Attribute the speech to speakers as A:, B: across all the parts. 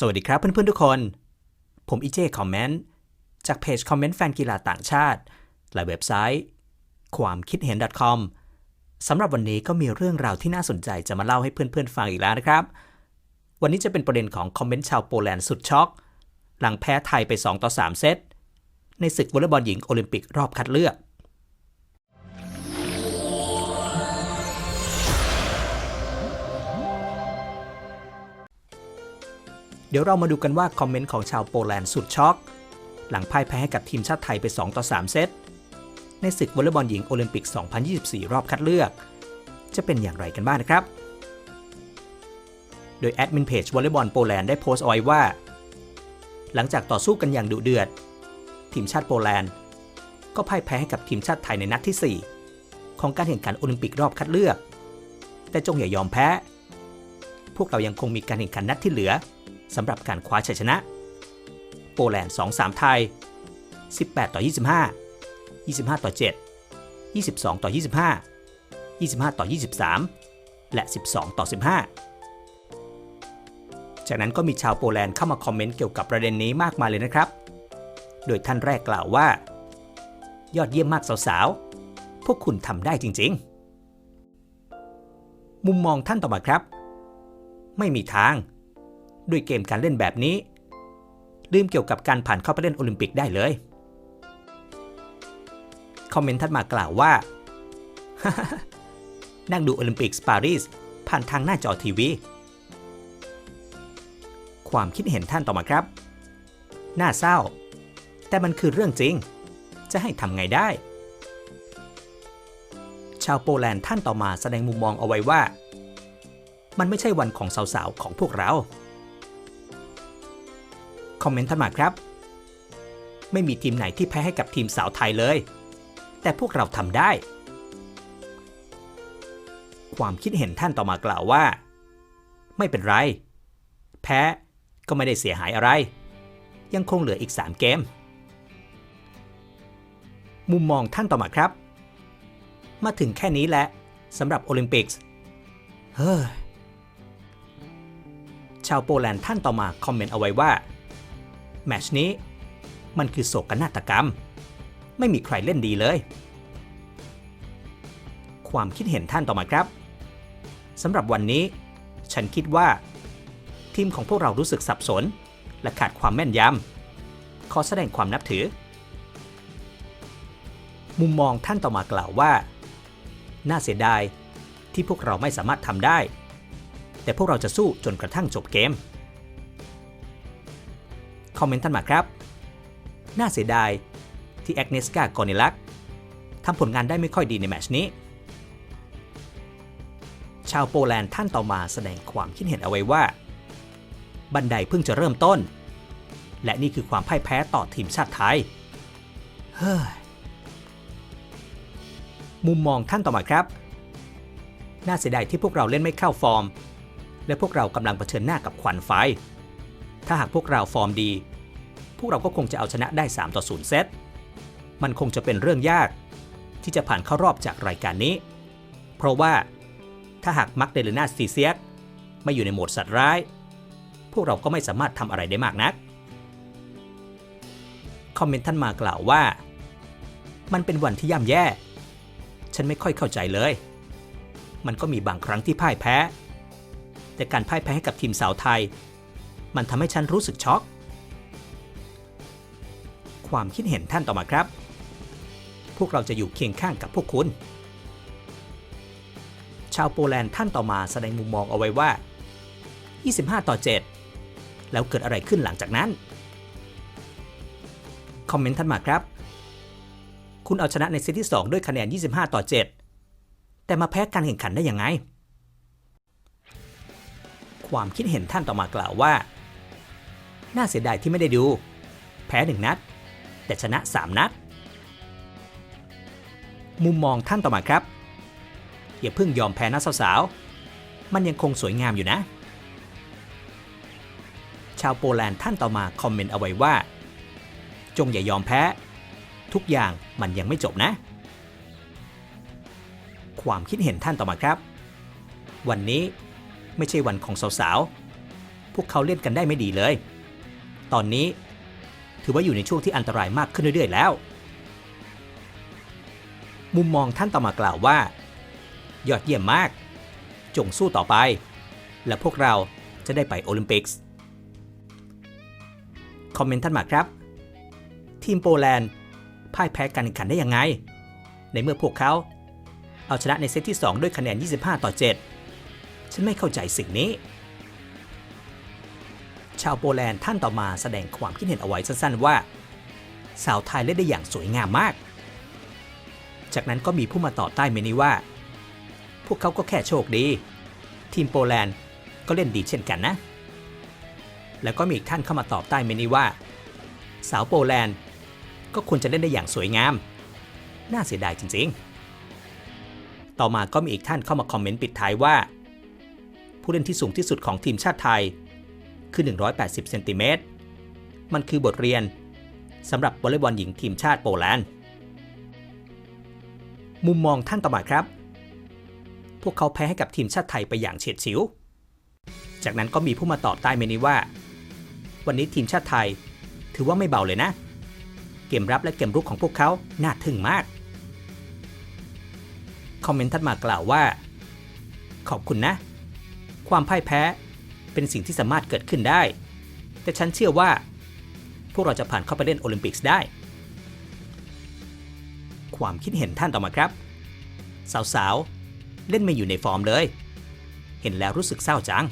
A: สวัสดีครับเพื่อนๆทุกคน ผมอีเจคอมเมนต์จากเพจคอมเมนต์แฟนกีฬาต่างชาติ และเว็บไซต์ ความคิดเห็น .com สำหรับวันนี้ก็มีเรื่องราวที่น่าสนใจจะมาเล่าให้เพื่อนๆฟังอีกแล้วนะครับ วันนี้จะเป็นประเด็นของคอมเมนต์ชาวโปแลนด์สุดช็อก หลังแพ้ไทยไป 2 ต่อ 3 เซตในศึกวอลเลย์บอลหญิงโอลิมปิกรอบคัดเลือก ดี๋ยวเรามาดูกันว่าคอมเมนต์ของชาวโปแลนด์สุดช็อก หลังพ่ายแพ้ให้กับทีมชาติไทยไป 2 ต่อ 3 เซต ในศึกวอลเลย์บอลหญิงโอลิมปิก 2024 รอบคัดเลือก จะเป็นอย่างไรกันบ้างนะครับ โดยแอดมินเพจวอลเลย์บอลโปแลนด์ได้โพสต์เอาไว้ว่า หลังจากต่อสู้กันอย่างดุเดือด ทีมชาติโปแลนด์ ก็พ่ายแพ้ให้กับทีมชาติไทยในนัดที่ 4 ของการแข่งขันโอลิมปิกรอบคัดเลือก แต่จงอย่ายอมแพ้ พวกเรายังคงมีการแข่งขันนัดที่เหลือ สำหรับการคว้าชัยชนะ โปแลนด์ 2-3 ไทย 18 ต่อ 25 25 ต่อ 7 22 ต่อ 25 25 ต่อ 23 และ 12 ต่อ 15 จากนั้นก็มีชาวโปแลนด์เข้ามาคอมเมนต์เกี่ยวกับประเด็นนี้มากมายเลยนะครับ โดยท่านแรกกล่าวว่า ยอดเยี่ยมมากสาวๆ พวกคุณทำได้จริง ๆ มุมมองท่านต่อมาครับ ไม่มีทาง ด้วยเกมการเล่นแบบนี้ ลืมเกี่ยวกับการผ่านเข้าไปเล่นโอลิมปิกได้เลย คอมเมนต์ท่านมากล่าวว่า นั่งดูโอลิมปิกปารีสผ่านทางหน้าจอทีวี ความคิดเห็นท่านต่อมาครับ น่าเศร้า แต่มันคือเรื่องจริง จะให้ทำไงได้ ชาวโปแลนด์ท่านต่อมาแสดงมุมมองเอาไว้ว่า มันไม่ใช่วันของสาวๆของพวกเรา คอมเมนต์ท่านมาครับ ไม่มีทีมไหนที่แพ้ให้กับทีมสาวไทยเลย แต่พวกเราทำได้ ความคิดเห็นท่านต่อมากล่าวว่า ไม่เป็นไร แพ้ก็ไม่ได้เสียหายอะไร ยังคงเหลืออีก 3 เกม มุมมองท่านต่อมาครับ มาถึงแค่นี้แหละสำหรับโอลิมปิกส์เฮ้ยชาวโปแลนด์ท่านต่อมาคอมเมนต์เอาไว้ว่า แมชนี้ มันคือโศกนาฏกรรม ไม่มีใครเล่นดีเลย ความคิดเห็นท่านต่อมาครับสำหรับวันนี้ ฉันคิดว่า ทีมของพวกเรารู้สึกสับสน และขาดความแม่นยำขอแสดงความนับถือ มุมมองท่านต่อมากล่าวว่า น่าเสียดายที่พวกเราไม่สามารถทำได้ แต่พวกเราจะสู้จนกระทั่งจบเกม คอมเมนต์ท่านมาครับ น่าเสียดายที่แอกเนสกากอนิลักทำผลงานได้ไม่ค่อยดีในแมชนี้ ชาวโปแลนด์ท่านต่อมาแสดงความคิดเห็นเอาไว้ว่า บันไดเพิ่งจะเริ่มต้น และนี่คือความพ่ายแพ้ต่อทีมชาติไทย เฮ้ย มุมมองท่านต่อมาครับ น่าเสียดายที่พวกเราเล่นไม่เข้าฟอร์ม และพวกเรากำลังเผชิญหน้ากับควันไฟ ถ้าหากพวกเราฟอร์มดี พวกเราก็คงจะเอาชนะได้ 3 ต่อ 0 เซต มันคงจะเป็นเรื่องยาก ที่จะผ่านเข้ารอบจากรายการนี้ เพราะว่าถ้าหากมักเดลนาซีเซียกไม่อยู่ในโหมดสัตว์ร้าย พวกเราก็ไม่สามารถทำอะไรได้มากนัก คอมเมนต์ท่านมากล่าวว่า มันเป็นวันที่ย่ำแย่ ฉันไม่ค่อยเข้าใจเลย มันก็มีบางครั้งที่พ่ายแพ้ แต่การพ่ายแพ้ให้กับทีมสาวไทย มันทำให้ฉันรู้สึกช็อก ความคิดเห็นท่านต่อมาครับ พวกเราจะอยู่เคียงข้างกับพวกคุณ ชาวโปแลนด์ท่านต่อมาแสดงมุมมองเอาไว้ว่า 25 ต่อ 7 แล้วเกิดอะไรขึ้นหลังจากนั้น คอมเมนต์ท่านมาครับ คุณเอาชนะในเซตที่ 2 ด้วยคะแนน 25 ต่อ 7 แต่มาแพ้การแข่งขันได้ยังไงความคิดเห็นท่านต่อมากล่าวว่า น่าเสียดายที่ไม่ได้ดู แพ้หนึ่งนัด แต่ชนะ 3 นัด มุมมองท่านต่อมาครับ อย่าเพิ่งยอมแพ้นะสาวๆ มันยังคงสวยงามอยู่นะ ชาวโปแลนด์ท่านต่อมาคอมเมนต์เอาไว้ว่า จงอย่ายอมแพ้ ทุกอย่างมันยังไม่จบนะ ความคิดเห็นท่านต่อมาครับ วันนี้ไม่ใช่วันของสาวๆ พวกเขาเล่นกันได้ไม่ดีเลย ตอนนี้ ถือว่าอยู่ในช่วงที่อันตรายมากขึ้นเรื่อยๆแล้ว มุมมองท่านต่อมากล่าวว่า ยอดเยี่ยมมาก จงสู้ต่อไป และพวกเราจะได้ไปโอลิมปิกส์คอมเมนต์ท่านมาครับ ทีมโปแลนด์พ่ายแพ้การแข่งขันได้ยังไง ในเมื่อพวกเขาเอาชนะในเซตที่ 2 ด้วยคะแนน 25 ต่อ 7 ฉันไม่เข้าใจสิ่งนี้ ชาวโปแลนด์ท่านต่อมาแสดงความคิดเห็นเอาไว้สั้นๆว่า สาวไทยเล่นได้อย่างสวยงามมาก จากนั้นก็มีผู้มาตอบใต้เมนี้ว่า พวกเขาก็แค่โชคดี ทีมโปแลนด์ก็เล่นดีเช่นกันนะ แล้วก็มีอีกท่านเข้ามาตอบใต้เมนี้ว่า สาวโปแลนด์ก็ควรจะเล่นได้อย่างสวยงาม น่าเสียดายจริงๆ ต่อมาก็มีอีกท่านเข้ามาคอมเมนต์ปิดท้ายว่า ผู้เล่นที่สูงที่สุดของทีมชาติไทย คือ 180 เซนติเมตร มันคือบทเรียนสำหรับวอลเลย์บอลหญิงทีมชาติโปแลนด์ มุมมองท่านต่อมาครับ พวกเขาแพ้ให้กับทีมชาติไทยไปอย่างเฉียดฉิว จากนั้นก็มีผู้มาตอบใต้เมนี้ว่า วันนี้ทีมชาติไทย ถือว่าไม่เบาเลยนะ เกมรับและเกมรุกของพวกเขาน่าทึ่งมาก คอมเมนต์ทัดมากล่าวว่า ขอบคุณนะ ความพ่ายแพ้ เป็นสิ่งที่สามารถเกิดขึ้นได้ แต่ฉันเชื่อว่า พวกเราจะผ่านเข้าไปเล่นโอลิมปิกส์ได้ ความคิดเห็นท่านต่อมาครับ สาวๆ เล่นไม่อยู่ในฟอร์มเลย เห็นแล้วรู้สึกเศร้าจัง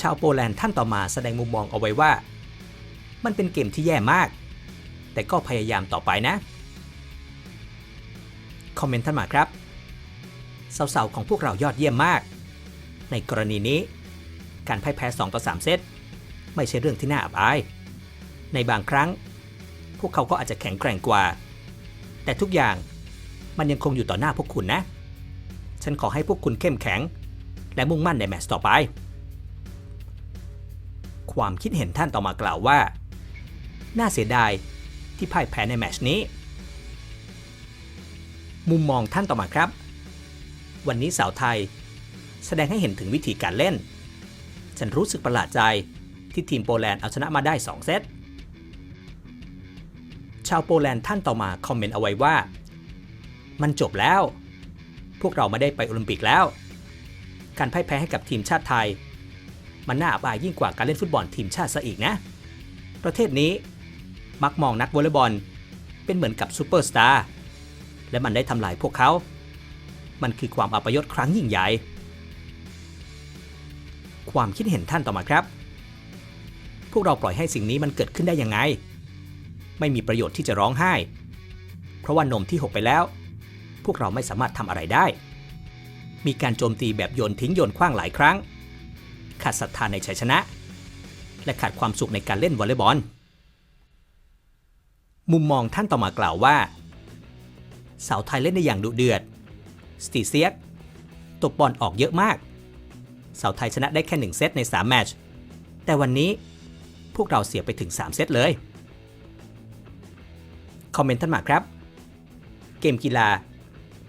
A: ชาวโปแลนด์ท่านต่อมาแสดงมุมมองเอาไว้ว่า มันเป็นเกมที่แย่มาก แต่ก็พยายามต่อไปนะ คอมเมนต์ท่านมาครับสาวๆของพวกเรายอดเยี่ยมมาก ในกรณีนี้ การพ่ายแพ้ 2 ต่อ 3 เซตไม่ใช่เรื่องที่น่าอับอาย ในบางครั้ง พวกเขาก็อาจจะแข็งแกร่งกว่า แต่ทุกอย่างมันยังคงอยู่ต่อหน้าพวกคุณนะ ฉันขอให้พวกคุณเข้มแข็ง และมุ่งมั่นในแมตช์ต่อไป ความคิดเห็นท่านต่อมากล่าวว่า น่าเสียดายที่พ่ายแพ้ในแมตช์นี้ มุมมองท่านต่อมาครับ วันนี้สาวไทย แสดงให้เห็นถึงวิธีการเล่น ฉันรู้สึกประหลาดใจที่ทีมโปแลนด์เอาชนะมาได้ 2 เซต ชาวโปแลนด์ท่านต่อมาคอมเมนต์เอาไว้ว่า มันจบแล้ว พวกเราไม่ได้ไปโอลิมปิกแล้ว การพ่ายแพ้ให้กับทีมชาติไทย มันน่าอับอายยิ่งกว่าการเล่นฟุตบอลทีมชาติซะอีกนะ ประเทศนี้มักมองนักวอลเลย์บอล เป็นเหมือนกับซูเปอร์สตาร์และมันได้ทำลายพวกเขา มันคือความอัปยศครั้งยิ่งใหญ่ ความคิดเห็นท่านต่อมาครับ พวกเราปล่อยให้สิ่งนี้มันเกิดขึ้นได้ยังไง ไม่มีประโยชน์ที่จะร้องไห้ เพราะว่านมที่หกไปแล้ว พวกเราไม่สามารถทำอะไรได้ มีการโจมตีแบบโยนทิ้งโยนขว้างหลายครั้ง ขาดศรัทธาในชัยชนะ และขาดความสุขในการเล่นวอลเลย์บอล มุมมองท่านต่อมากล่าวว่าสาวไทยเล่นได้อย่างดุเดือด สตีเซียกตบบอลออกเยอะมาก สาวไทยชนะได้แค่ 1 เซตใน 3 แมตช์ แต่วันนี้พวกเราเสียไปถึง 3 เซตเลย คอมเมนต์ท่านมาครับ เกมกีฬา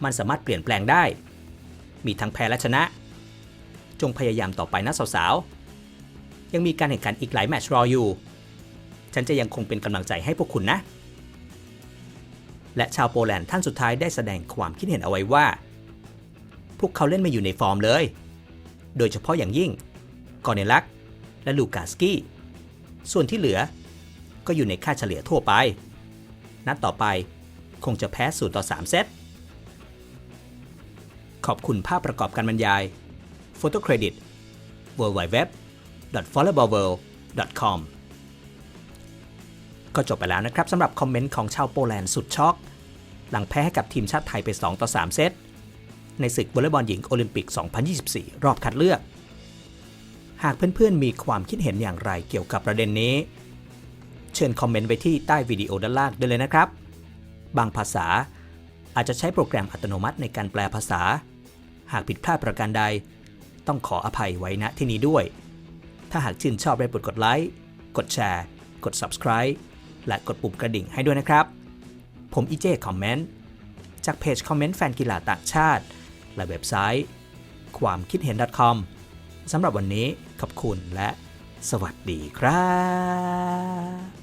A: มันสามารถเปลี่ยนแปลงได้ มีทั้งแพ้และชนะ จงพยายามต่อไปนะสาวๆ ยังมีการแข่งขันอีกหลายแมตช์รออยู่ ฉันจะยังคงเป็นกำลังใจให้พวกคุณนะ และชาวโปแลนด์ท่านสุดท้ายได้แสดงความคิดเห็นเอาไว้ว่า พวกเขาเล่นไม่อยู่ในฟอร์มเลย โดยเฉพาะอย่างยิ่งกอเนลักและลูกาสกี้ส่วนที่เหลือก็อยู่ในค่าเฉลี่ยทั่วไป นัดต่อไปคงจะแพ้0ต่อ 3 เซต ขอบคุณภาพประกอบการบรรยาย Photo Credit w w w f o l l o w b a l l w o r l d c o m ก็จบไปแล้วนะครับสำหรับคอมเมนต์ของชาวโปแลนด์สุดช็อก หลังแพ้ให้กับทีมชาติไทยไป 2 ต่อ 3 เซต ในศึกวอลเลย์บอลหญิงโอลิมปิก 2024 รอบคัดเลือก หากเพื่อนๆ มีความคิดเห็นอย่างไรเกี่ยวกับประเด็นนี้ เชิญคอมเมนต์ไว้ที่ใต้วิดีโอด้านล่างได้เลยนะครับ บางภาษาอาจจะใช้โปรแกรมอัตโนมัติในการแปลภาษา หากผิดพลาดประการใด ต้องขออภัยไว้ณที่นี้ด้วย ถ้าหากชื่นชอบได้โปรดกดไลค์ กดแชร์ กด subscribe และกดปุ่มกระดิ่งให้ด้วยนะครับ ผมอีเจคอมเมนต์จากเพจคอมเมนต์แฟนกีฬาต่างชาติ และเว็บไซต์ ความคิดเห็น .com สำหรับวันนี้ขอบคุณและสวัสดีครับ